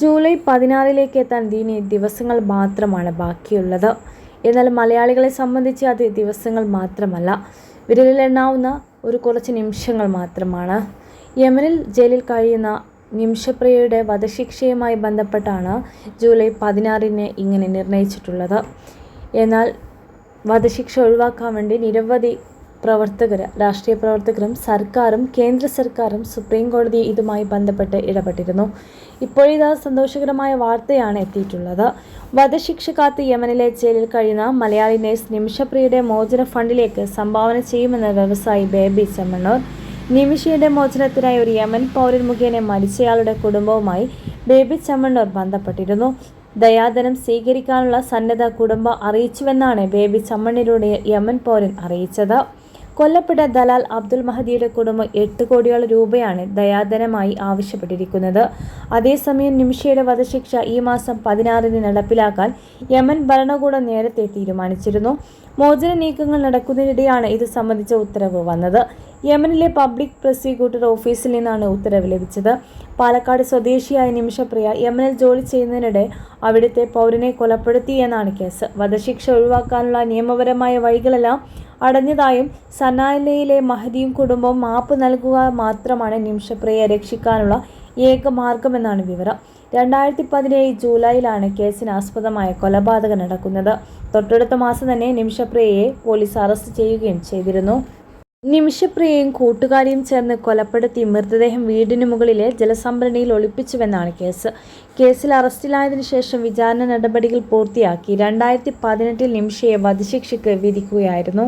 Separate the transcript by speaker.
Speaker 1: July പതിനാറിലേക്ക് എത്താൻ ഇനി ദിവസങ്ങൾ മാത്രമാണ് ബാക്കിയുള്ളത്. എന്നാൽ മലയാളികളെ സംബന്ധിച്ച് അത് ദിവസങ്ങൾ മാത്രമല്ല വിരലിലെണ്ണാവുന്ന ഒരു കുറച്ച് നിമിഷങ്ങൾ മാത്രമാണ്. യമനിൽ ജയിലിൽ കഴിയുന്ന നിമിഷപ്രിയയുടെ വധശിക്ഷയുമായി ബന്ധപ്പെട്ടാണ് ജൂലൈ പതിനാറിന് ഇങ്ങനെ നിർണയിച്ചിട്ടുള്ളത്. എന്നാൽ വധശിക്ഷ ഒഴിവാക്കാൻ വേണ്ടി നിരവധി പ്രവർത്തകർ രാഷ്ട്രീയ പ്രവർത്തകരും സർക്കാരും കേന്ദ്ര സർക്കാരും സുപ്രീം കോടതി ഇതുമായി ബന്ധപ്പെട്ട് ഇടപെട്ടിരുന്നു. ഇപ്പോഴിതാ സന്തോഷകരമായ വാർത്തയാണ് എത്തിയിട്ടുള്ളത്. വധശിക്ഷ കാത്ത് യമനിലെ ജയിലിൽ കഴിയുന്ന മലയാളി നേഴ്സ് നിമിഷപ്രിയയുടെ മോചന ഫണ്ടിലേക്ക് സംഭാവന ചെയ്യുമെന്ന് വ്യവസായി ബേബി ചെമ്മണ്ണൂർ. നിമിഷയുടെ മോചനത്തിനായി ഒരു യമൻ പൗരൻ മുഖേന മരിച്ചയാളുടെ കുടുംബവുമായി ബേബി ചെമ്മണ്ണൂർ ബന്ധപ്പെട്ടിരുന്നു. ദയാധനം സ്വീകരിക്കാനുള്ള സന്നദ്ധ കുടുംബം അറിയിച്ചുവെന്നാണ് ബേബി ചമ്മണ്ണിലൂടെ യമൻ പൗരൻ അറിയിച്ചത്. കൊല്ലപ്പെട്ട ദലാൽ അബ്ദുൽ മഹദിയുടെ കുടുംബം എട്ട് കോടിയോളം രൂപയാണ് ദയാധനമായി ആവശ്യപ്പെട്ടിരിക്കുന്നത്. അതേസമയം നിമിഷയുടെ വധശിക്ഷ ഈ മാസം പതിനാറിന് നടപ്പിലാക്കാൻ യമൻ ഭരണകൂടം നേരത്തെ തീരുമാനിച്ചിരുന്നു. മോചന നീക്കങ്ങൾ നടക്കുന്നതിനിടെയാണ് ഇത് സംബന്ധിച്ച ഉത്തരവ് വന്നത്. യമനിലെ പബ്ലിക് പ്രോസിക്യൂട്ടർ ഓഫീസിൽ നിന്നാണ് ഉത്തരവ് ലഭിച്ചത്. പാലക്കാട് സ്വദേശിയായ നിമിഷപ്രിയ യമനിൽ ജോലി ചെയ്യുന്നതിനിടെ അവിടുത്തെ പൗരനെ കൊലപ്പെടുത്തി എന്നാണ് കേസ്. വധശിക്ഷ ഒഴിവാക്കാനുള്ള നിയമപരമായ വഴികളെല്ലാം അടഞ്ഞതായും സനായിലയിലെ മഹദിയും കുടുംബവും മാപ്പ് നൽകുക മാത്രമാണ് നിമിഷപ്രിയയെ രക്ഷിക്കാനുള്ള ഏക മാർഗമെന്നാണ് വിവരം. രണ്ടായിരത്തി പതിനേഴ് ജൂലൈയിലാണ് കേസിന് ആസ്പദമായ കൊലപാതകം നടക്കുന്നത്. തൊട്ടടുത്ത മാസം തന്നെ നിമിഷപ്രിയയെ പോലീസ് അറസ്റ്റ് ചെയ്യുകയും ചെയ്തിരുന്നു. നിമിഷപ്രിയയും കൂട്ടുകാരിയും ചേർന്ന് കൊലപ്പെടുത്തി മൃതദേഹം വീടിനു മുകളിലെ ജലസംഭരണിയിൽ ഒളിപ്പിച്ചുവെന്നാണ് കേസ്. കേസിൽ അറസ്റ്റിലായതിനു ശേഷം വിചാരണ നടപടികൾ പൂർത്തിയാക്കി. രണ്ടായിരത്തി പതിനെട്ടിൽ നിമിഷയെ വധശിക്ഷയ്ക്ക് വിധിക്കുകയായിരുന്നു.